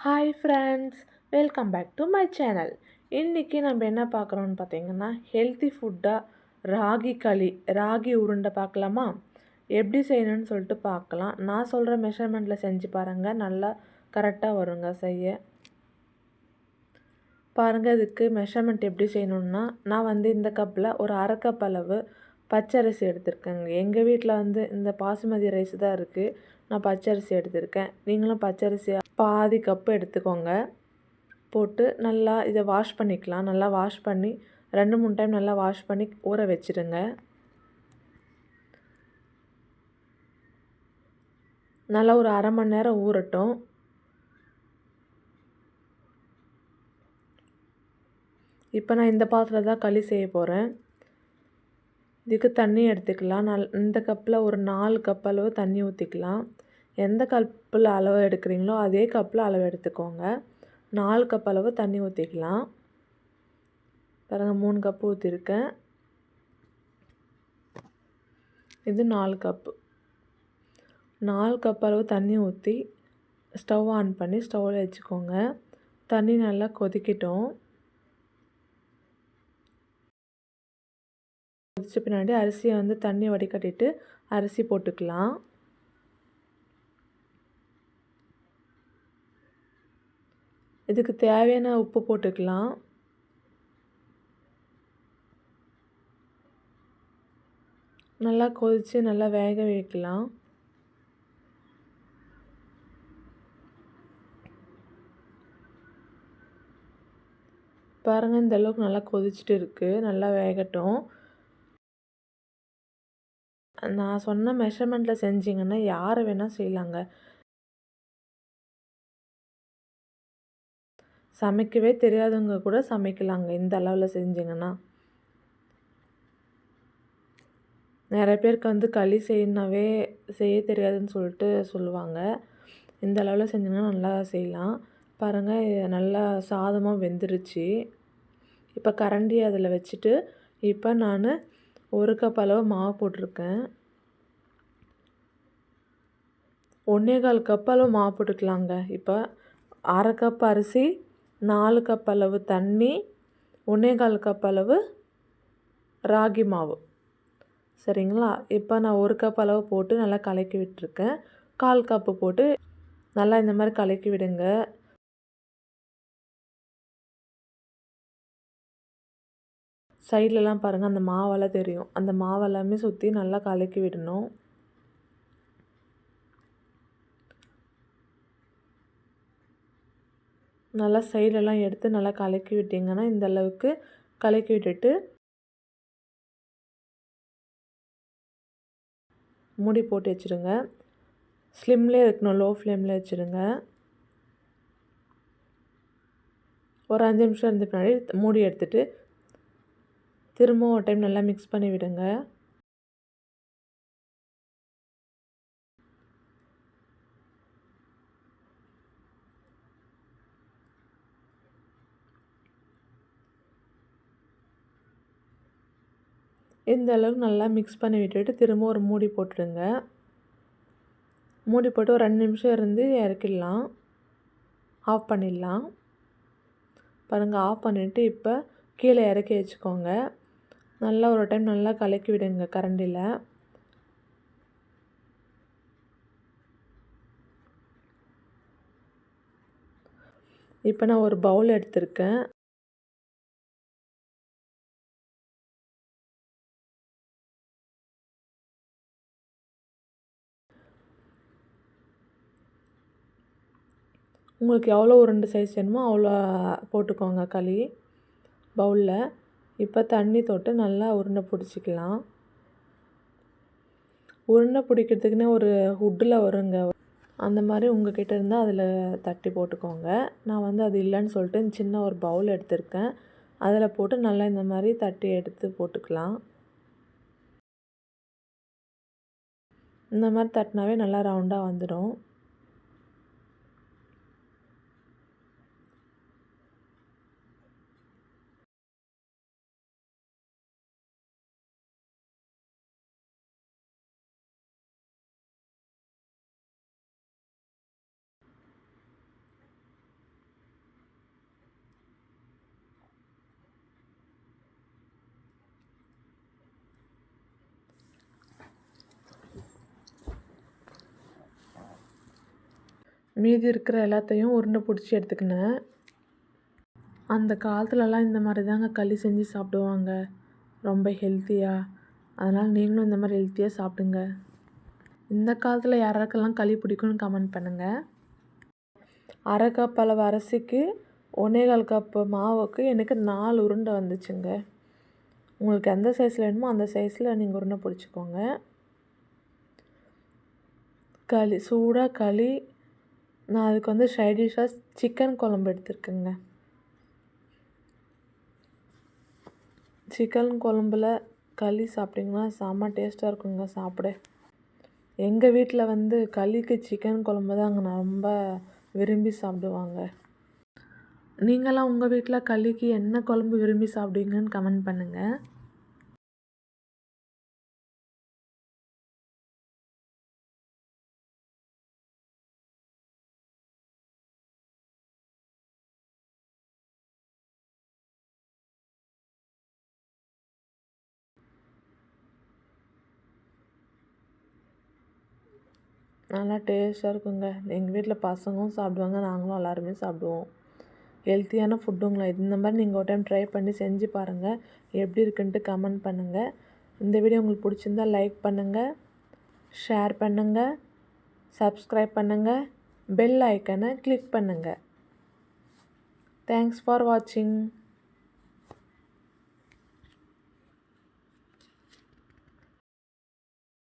Hi friends welcome back to my channel இன்றைக்கி நம்ம என்ன பார்க்குறோன்னு பார்த்தீங்கன்னா ஹெல்த்தி ஃபுட்டாக ராகி களி ராகி உருண்டை பார்க்கலாமா? எப்படி செய்யணும்னு சொல்லிட்டு பார்க்கலாம். நான் சொல்கிற மெஷர்மெண்ட்டில் செஞ்சு பாருங்கள் நல்லா கரெக்டாக வருங்க செய்ய. பாருங்கள் இதுக்கு மெஷர்மெண்ட் எப்படி செய்யணுன்னா நான் வந்து இந்த கப்பில் ஒரு அரை கப் அளவு பச்சரிசி எடுத்திருக்கேங்க. எங்கள் வீட்டில் வந்து இந்த பாசுமதி ரைஸ் தான் இருக்குது நான் பச்சரிசி எடுத்திருக்கேன். நீங்களும் பச்சரிசியாக பாதி கப்பு எடுத்துக்கோங்க. போட்டு நல்லா இதை வாஷ் பண்ணிக்கலாம். நல்லா வாஷ் பண்ணி ரெண்டு மூணு டைம் நல்லா வாஷ் பண்ணி ஊற வச்சுடுங்க. நல்லா ஒரு அரை மணி நேரம் ஊறட்டும். இப்போ நான் இந்த பாத்திரம் தான் களி செய்ய போகிறேன் இதுக்கு தண்ணி எடுத்துக்கலாம். நல் இந்த கப்பில் ஒரு நாலு கப் அளவு தண்ணி ஊற்றிக்கலாம் எந்த கப்பில் அளவு எடுக்கிறீங்களோ அதே கப்பில் அளவு எடுத்துக்கோங்க. நாலு கப் அளவு தண்ணி ஊற்றிக்கலாம் பாருங்கள் மூணு கப்பு ஊற்றிருக்கேன் இது நாலு கப்பு நாலு கப் அளவு தண்ணி ஊற்றி ஸ்டவ் ஆன் பண்ணி ஸ்டவ்வில் வச்சுக்கோங்க. தண்ணி நல்லா கொதிக்கட்டும். கொதித்த பின்னாடி அரிசியை வந்து தண்ணி வடிகட்டிட்டு அரிசி போட்டுக்கலாம். இதுக்கு தேவையான உப்பு போட்டுக்கலாம். நல்லா கொதித்து நல்லா வேக வைக்கலாம். பாருங்கள் இந்த அளவுக்கு நல்லா கொதிச்சுட்டு இருக்குது நல்லா வேகட்டும். நான் சொன்ன மெஷர்மெண்ட்டில் செஞ்சிங்கன்னா யார் வேணால் செய்யலாங்க சமைக்கவே தெரியாதவங்க கூட சமைக்கலாங்க. இந்த அளவில் செஞ்சிங்கன்னா. நிறைய பேருக்கு வந்து களி செய்யணுனாவே செய்ய தெரியாதுன்னு சொல்லிட்டு சொல்லுவாங்க. இந்த அளவில் செஞ்சிங்கன்னா நல்லா செய்யலாம். பாருங்கள் நல்லா சாதமாக வெந்துருச்சு. இப்போ கரண்டி அதில் வச்சுட்டு இப்போ நான் ஒரு கப் அளவு மாவு போட்டிருக்கேன். ஒன்றே கால் கப் அளவு மாவு போட்டுக்கலாங்க. இப்போ அரை கப் அரிசி நாலு கப் அளவு தண்ணி ஒன்றே கால் கப் அளவு ராகி மாவு. சரிங்களா? இப்போ நான் ஒரு கப் அளவு போட்டு நல்லா கலக்கி விட்டுருக்கேன். கால் கப்பு போட்டு நல்லா இந்த மாதிரி கலக்கி விடுங்க. சைட்லலாம் பாருங்கள் அந்த மாவெல்லாம் தெரியும். அந்த மாவெல்லாமே சுற்றி நல்லா கலக்கி விடணும். நல்லா சைடெல்லாம் எடுத்து நல்லா கலக்கி விட்டிங்கன்னா இந்த அளவுக்கு கலக்கி விட்டுட்டு மூடி போட்டு வச்சுருங்க ஸ்லிம்லேயே இருக்கணும் லோ ஃப்ளேமில் வச்சுருங்க ஒரு அஞ்சு நிமிஷம் இருந்த பின்னாடி மூடி எடுத்துகிட்டு திரும்பவும் ஒரு டைம் நல்லா மிக்ஸ் பண்ணி விடுங்க. இந்த அளவுக்கு நல்லா மிக்ஸ் பண்ணி விட்டுட்டு திரும்ப ஒரு மூடி போட்டுடுங்க. மூடி போட்டு ஒரு ரெண்டு நிமிஷம் இருந்து இறக்கிடலாம். ஆஃப் பண்ணிடலாம். பாருங்கள் ஆஃப் பண்ணிவிட்டு இப்போ கீழே இறக்கி வச்சுக்கோங்க. நல்லா ஒரு டைம் நல்லா கலக்கி விடுங்க கரண்டியில் இப்போ நான் ஒரு பவுல் எடுத்திருக்கேன். உங்களுக்கு எவ்வளோ உருண்டை சைஸ் வேணுமோ அவ்வளோ போட்டுக்கோங்க களி பவுலில் இப்போ தண்ணி தொட்டு நல்லா உருண்டை பிடிச்சிக்கலாம். உருண்டை பிடிக்கிறதுக்குன்னே ஒரு ஹுட்டில் வருங்க. அந்த மாதிரி உங்ககிட்ட இருந்தால் அதில் தட்டி போட்டுக்கோங்க. நான் வந்து அது இல்லைன்னு சொல்லிட்டு சின்ன ஒரு பவுல் எடுத்திருக்கேன். அதில் போட்டு நல்லா இந்த மாதிரி தட்டி எடுத்து போட்டுக்கலாம். இந்த மாதிரி தட்டினாவே நல்லா ரவுண்டாக வந்துடும். மீதி இருக்கிற எல்லாத்தையும் உருண்டை பிடிச்சி எடுத்துக்கினேன். அந்த காலத்துலலாம் இந்த மாதிரி தாங்க களி செஞ்சு சாப்பிடுவாங்க. ரொம்ப ஹெல்த்தியாக அதனால் நீங்களும் இந்த மாதிரி ஹெல்த்தியாக சாப்பிடுங்க. இந்த காலத்தில் யாராருக்கெல்லாம் களி பிடிக்கும்னு கமெண்ட் பண்ணுங்கள் அரை கப் அளவு அரிசிக்கு ஒன்றே கால் கப்பு மாவுக்கு எனக்கு நாலு உருண்டை வந்துச்சுங்க. உங்களுக்கு எந்த சைஸில் வேணுமோ அந்த சைஸில் நீங்கள் உருண்டை பிடிச்சிக்கோங்க. களி சூடாக களி நான் அதுக்கு வந்து சைடிஷாக சிக்கன் குழம்பு எடுத்துருக்கேங்க. சிக்கன் குழம்புல களி சாப்பிட்டிங்கன்னா செம்ம டேஸ்ட்டாக இருக்குங்க சாப்பிட. எங்கள் வீட்டில் வந்து களிக்கு சிக்கன் குழம்பு தான் அங்கே ரொம்ப விரும்பி சாப்பிடுவாங்க. நீங்களாம் உங்கள் வீட்டில் களிக்கு என்ன குழம்பு விரும்பி சாப்பிடுவீங்கன்னு கமெண்ட் பண்ணுங்கள் நல்லா டேஸ்ட்டாக இருக்குங்க. எங்கள் வீட்டில் பசங்களும் சாப்பிடுவாங்க நாங்களும் எல்லாருமே சாப்பிடுவோம். ஹெல்த்தியான ஃபுட்டுங்களா இந்த மாதிரி நீங்கள் ஒரு டைம் ட்ரை பண்ணி செஞ்சு பாருங்கள் எப்படி இருக்குன்ட்டு கமெண்ட் பண்ணுங்கள் இந்த வீடியோ உங்களுக்கு பிடிச்சிருந்தா லைக் பண்ணுங்கள் ஷேர் பண்ணுங்கள் சப்ஸ்கிரைப் பண்ணுங்கள் பெல் ஐக்கனை கிளிக் பண்ணுங்கள் தேங்க்ஸ் ஃபார் வாட்சிங்